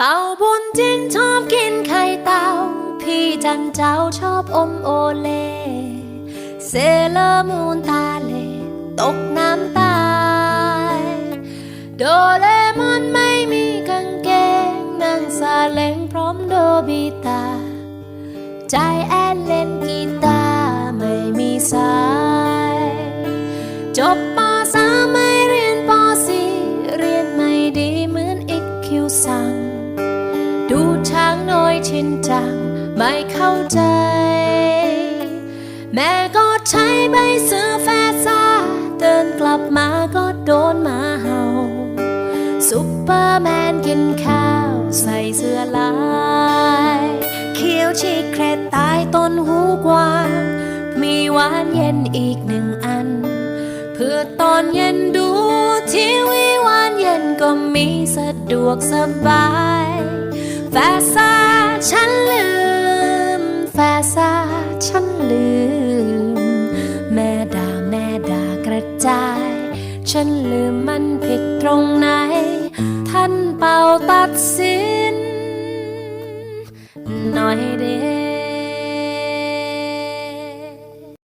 เต่าบุญจินชอบกินไข่เต่า พี่จันเจ้าชอบอมโอเล เซเลมูนตาเล ตกน้ำตาย โดเรมอนไม่มีกางเกง นั่งซาเล้งพร้อมโดบิตา ใจแอนเล่นกีตาร์ไม่มีสาย จบ ดูช้างน้อยชินจังไม่เข้าใจ แม่ก็ใช้ใบเสือแฟซ่าเดินกลับมาก็โดนหมาเห่าซุปเปอร์แมนกินข้าวใส่เสื้อลายเขียวชีเครตตายต้นหูกวางมีหวานเย็นอีกหนึ่งอัน เพื่อตอนเย็นดูทีวีหวานเย็นก็มีสะดวกสบาย แฟซาฉันลืม แฟซาฉันลืม แม่ด่าแม่ด่ากระจาย ฉันลืมมันผิดตรงไหน ท่านเป่าตัดสิน หน่อยเดี